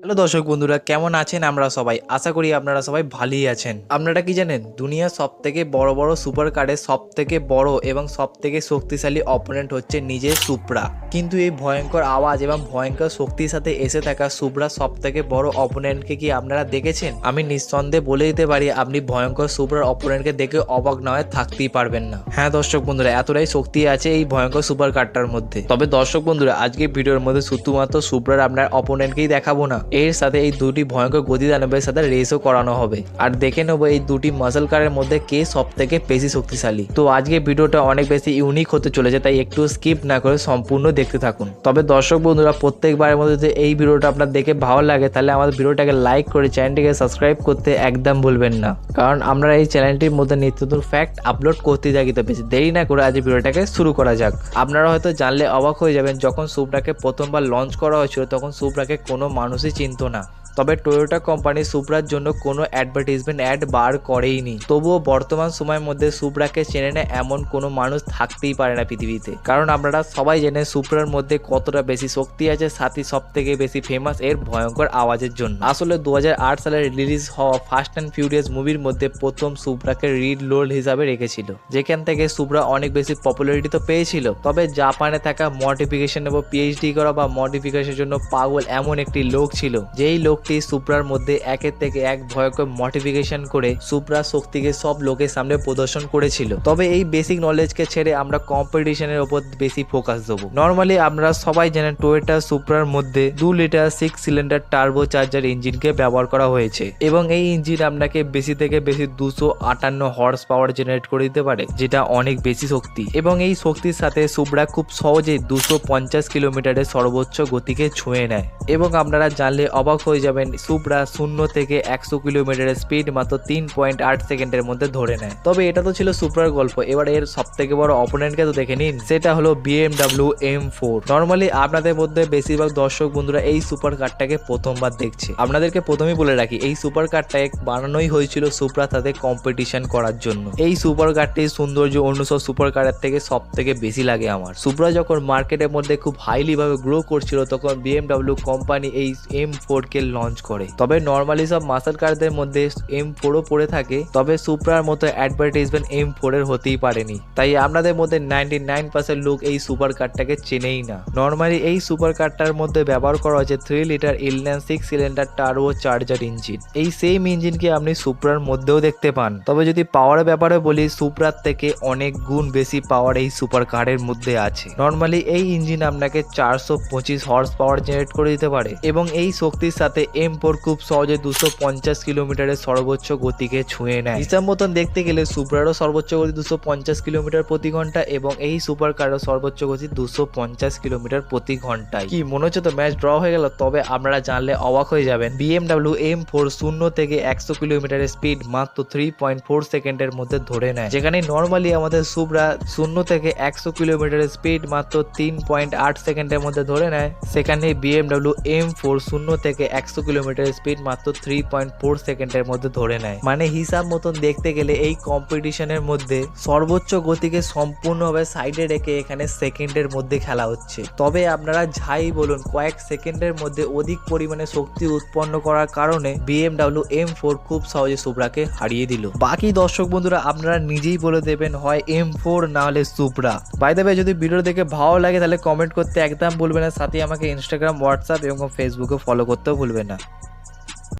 Hello দর্শক বন্ধুরা, কেমন আছেন আমরা সবাই? আশা করি আপনারা সবাই ভালোই আছেন। আপনারা কি জানেন দুনিয়ার সব থেকে বড় বড় সুপার কারের সব থেকে বড় এবং সব থেকে শক্তিশালী অপোনেন্ট হচ্ছে নিজের সুপ্রা। কিন্তু এই ভয়ঙ্কর আওয়াজ এবং ভয়ঙ্কর শক্তির সাথে এসে থাকা সুপ্রা সব থেকে বড় অপোনেন্টকে কি আপনারা দেখেছেন? আমি নিঃসন্দেহে বলে দিতে পারি, আপনি ভয়ঙ্কর সুপ্রার অপোনেন্টকে দেখে অবাক না হয়ে থাকতেই পারবেন না। হ্যাঁ দর্শক বন্ধুরা, এতটাই শক্তি আছে এই ভয়ঙ্কর সুপার কারটার মধ্যে। তবে দর্শক বন্ধুরা আজকে ভিডিওর মধ্যে শুধুমাত্র সুপ্রার আপনার অপোনেন্টকেই দেখাবো না। এর সাথে এই দুটি ভয়ঙ্কর গতি দানবের সাথে রেসও করানো হবে। আর দেখে নেব এই দুটি মাসেল কারের মধ্যে কে সব থেকে বেশি শক্তিশালী। তো আজকে ভিডিওটা অনেক বেশি ইউনিক হতে চলেছে, তাই একটু স্কিপ না করে সম্পূর্ণ দেখতে থাকুন। তবে দর্শক বন্ধুরা, প্রত্যেকবারের মধ্যে যদি এই ভিডিওটা আপনার দেখে ভালো লাগে, তাহলে আমাদের ভিডিওটাকে লাইক করে চ্যানেলটিকে সাবস্ক্রাইব করতে একদম ভুলবেন না। কারণ আমরা এই চ্যানেলটির মধ্যে নিত্য নতুন ফ্যাক্ট আপলোড করতে থাকি, তো বেশি দেরি না করে আজ ভিডিওটাকে শুরু করা যাক। আপনারা হয়তো জানলে অবাক হয়ে যাবেন, যখন সুপরাকে প্রথমবার লঞ্চ করা হয়েছিল, তখন সুপরাকে কোনো মানুষই চিনতো না। তবে টয়োটা কোম্পানি সুপ্রার জন্য কোনো অ্যাডভার্টিজমেন্ট অ্যাড বার করেইনি। তবুও বর্তমান সময়ের মধ্যে সুপ্রাকে চেনে না এমন কোনো মানুষ থাকতেই পারে না পৃথিবীতে। কারণ আপনারা সবাই জেনে সুপ্রার মধ্যে কতটা বেশি শক্তি আছে, সাথে সব থেকে বেশি ফেমাস এর ভয়ঙ্কর আওয়াজের জন্য। আসলে দু হাজার আট সালে রিলিজ হওয়া ফাস্ট অ্যান্ড ফিউরিয়াস মুভির মধ্যে প্রথম সুপ্রাকে রিড লোড হিসাবে রেখেছিল। যেখান থেকে সুপ্রা অনেক বেশি পপুলারিটি তো পেয়েছিল। তবে জাপানে থাকা মডিফিকেশন এবং পিএইচডি করা বা মডিফিকেশনের জন্য পাগল এমন একটি লোক ছিল, যেই লোকটি সুপ্রার মধ্যে একের থেকে এক ভয়ঙ্কর মডিফিকেশন করে সুপ্রা শক্তিকে সব লোকের সামনে প্রদর্শন করেছিল। তবে এই বেসিক নলেজকে ছেড়ে আমরা কম্পিটিশনের ওপর বেশি ফোকাস দেবো। নর্মালি আমরা সবাই জানেন টোয়েটা সুপ্রার মধ্যে দু litre six cylinder turbo charger ইঞ্জিনকে ব্যবহার করা হয়েছে এবং এই ইঞ্জিন আপনাকে বেশি থেকে বেশি দুশো আটান্ন হর্স পাওয়ার জেনারেট করে দিতে পারে, যেটা অনেক বেশি শক্তি। এবং এই শক্তির সাথে সুব্রা খুব সহজেই দুশো পঞ্চাশ কিলোমিটারের সর্বোচ্চ গতিকে ছুঁয়ে নেয়। এবং আপনারা জানলে অবাক হয়ে যাবেন সুব্রা শূন্য থেকে একশো কিলোমিটারের স্পিড মাত্র তিন পয়েন্ট আট সেকেন্ডের মধ্যে ধরে নেয়। তবে এটা তো ছিল সুপ্রার গল্প। এবার এর সব থেকে বড় অপোনেন্টকে তো দেখে নিন, সেটা হলো বিএমডাব্লিউ এম ফোর নর্মালি আপনাদের মধ্যে বেশিরভাগ দর্শক বন্ধুরা এই সুপার কারটাকে প্রথমবার দেখছে। আপনাদেরকে প্রথমেই বলে রাখি, এই সুপার কারটাকে বানানোই হয়েছিল সুপ্রা তাতে কম্পিটিশন করার জন্য। এই সুপার কারটির সৌন্দর্য অন্য সব সুপার কারের থেকে সব থেকে বেশি লাগে আমার। সুপ্রা যখন মার্কেটের মধ্যে খুব হাইলি ভাবে গ্রো করছিল, তখন বিএমডাব্লিউ কোম্পানি এই এম ফোর কে লঞ্চ করে। তবে নর্মালি সব মাসেল কারদের মধ্যে এম ফোরও পড়ে থাকে, তবে সুপ্রার মতো অ্যাডভার্টাইজমেন্ট এম ফোর এর হতেই পারেনি। তাই আপনাদের মধ্যে নাইনটি নাইন পার্সেন্ট লোক এই সুপার কারটাকে চেনেই না। নর্মালি এই সুপার কারটার মধ্যে ব্যবহার করা হয়েছে three litre inline six cylinder turbo charger engine এই সেম ইঞ্জিনকে আপনি সুপ্রার মধ্যেও দেখতে পান। তবে যদি পাওয়ারের ব্যাপারে বলি সুপ্রার থেকে অনেক গুণ বেশি পাওয়ার এই সুপার কারের মধ্যে আছে। নর্মালি এই ইঞ্জিন আপনাকে চারশো পঁচিশ হর্স পাওয়ার জেনারেট করে দিতে পারে। এবং এই শক্তির সাথে এম ফোর খুব সহজে দুশো পঞ্চাশ কিলোমিটারের সর্বোচ্চ গতিকে ছুঁয়ে নেয়। হিসাব মতন দেখতে গেলে সুপ্রারও সর্বোচ্চ গতি দুশো পঞ্চাশ কিলোমিটার প্রতি ঘণ্টা এবং এই সুপার কারও সর্বোচ্চ গতি দুশো পঞ্চাশ কিলোমিটার প্রতি ঘন্টায়। কি মনে হচ্ছে তো ম্যাচ ড্র হয়ে গেল? তবে আপনারা জানলে অবাক হয়ে যাবেন। বিএমডাব্লিউ এম ফোর শূন্য থেকে একশো কিলোমিটারের স্পিড মাত্র থ্রি পয়েন্ট ফোর সেকেন্ডের মধ্যে ধরে নেয়। যেখানে নর্মালি আমাদের সুপ্রা শূন্য থেকে একশো কিলোমিটারের স্পিড মাত্র তিন পয়েন্ট আট সেকেন্ডের মধ্যে ধরে নেয়। সেখানে বিএমডাব্লিউ এম ফোর শূন্য থেকে একশো কিলোমিটার স্পিড মাত্র থ্রি পয়েন্ট ফোর সেকেন্ডের মধ্যে ধরে নেয়। মানে হিসাব মতন দেখতে গেলে এই কম্পিটিশনের মধ্যে সর্বোচ্চ গতিকে সম্পূর্ণভাবে সাইডে রেখে এখানে সেকেন্ডের মধ্যে খেলা হচ্ছে। তবে আপনারা যাই বলুন, কয়েক সেকেন্ডের মধ্যে অধিক পরিমাণে শক্তি উৎপন্ন করার কারণে বিএমডাব্লিউ এম ফোর খুব সহজে সুপ্রাকে হারিয়ে দিল। বাকি দর্শক বন্ধুরা, আপনারা নিজেই বলে দেবেন হয় এম ফোর না হলে সুপ্রা বাই দেবে যদি ভিডিও দেখে ভালো লাগে, তাহলে কমেন্ট করতে একদম ভুলবেন না। সাথে আমাকে ইনস্টাগ্রাম হোয়াটসঅ্যাপ এবং ফেসবুকে ফলো করতেও ভুলবেন না। Да.